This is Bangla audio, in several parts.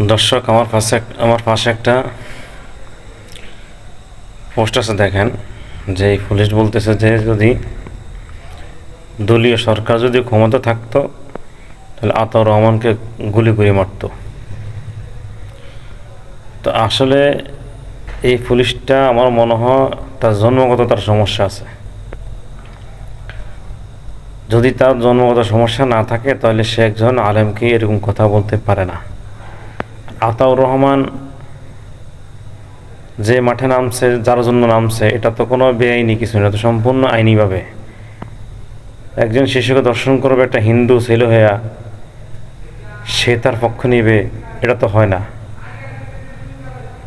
দর্শক, আমার পাশে আমার পাশে একটা পোস্ট আছে দেখেন যে পুলিশ বলতেছে যে যদি দলীয় সরকার যদি ক্ষমতা থাকতো, তাহলে আতাউর রহমানকে গুলি করে মারতো। তো আসলে এই পুলিশটা আমার মনে হয় তার জন্মগত তার সমস্যা আছে। যদি তার জন্মগত সমস্যা না থাকে, তাহলে সে একজন আলেমকে এরকম কথা বলতে পারে না। আতাউর রহমান যে মাঠে নামছে, যার জন্য নামছে, এটা তো কোনো বেআইনি কিছু না তো সম্পূর্ণ আইনিভাবে। একজন শিশুকে দর্শন করবে একটা হিন্দু ছেলে হইয়া, সে তার পক্ষ নিবে, এটা তো হয় না।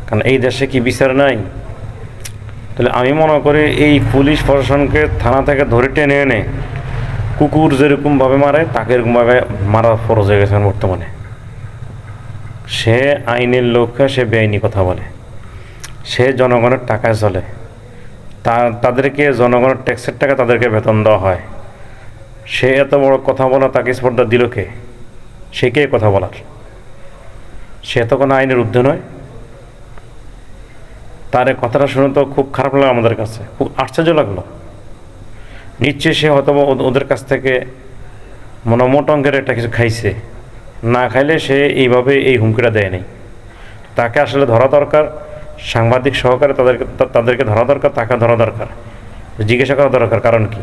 কারণ এই দেশে কি বিচার নাই? তাহলে আমি মনে করি এই পুলিশ প্রশাসনকে থানা থেকে ধরে টেনে এনে কুকুর যেরকমভাবে মারে, তাকে এরকমভাবে মারা ফরজ হয়ে গেছে বর্তমানে। সে আইনের লোককে সে বেআইনি কথা বলে। সে জনগণের টাকায় চলে। তা, তাদেরকে জনগণের ট্যাক্সের টাকা তাদেরকে বেতন দেওয়া হয়। সে এত বড় কথা বলা তাকে স্পর্ধা দিল কে? সে কে কথা বলার? সে তো কোনো আইনের ঊর্ধ্বে নয়। তার কথাটা শুনে তো খুব খারাপ লাগল আমাদের কাছে। খুব আশ্চর্য লাগল। নিশ্চয়ই সে হয়তো ওদের কাছ থেকে মনোমোট অঙ্কের একটা কিছু খাইছে। না খাইলে সে এইভাবে এই হুমকিটা দেয় নাই। তাকে আসলে ধরা দরকার, সাংবাদিক সহকারে তাদেরকে তাদেরকে ধরা দরকার, তাকে ধরা দরকার। জিজ্ঞাসা করা দরকার, কারণ কি?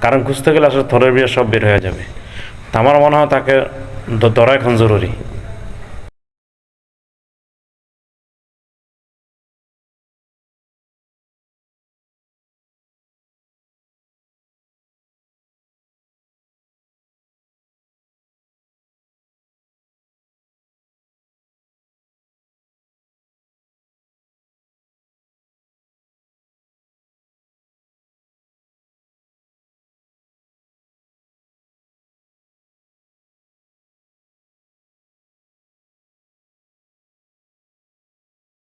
কারণ খুঁজতে গেলে আসলে থরের বিয়ে সব বের হয়ে যাবে। আমার মনে হয় তাকে ধরা এখন জরুরি।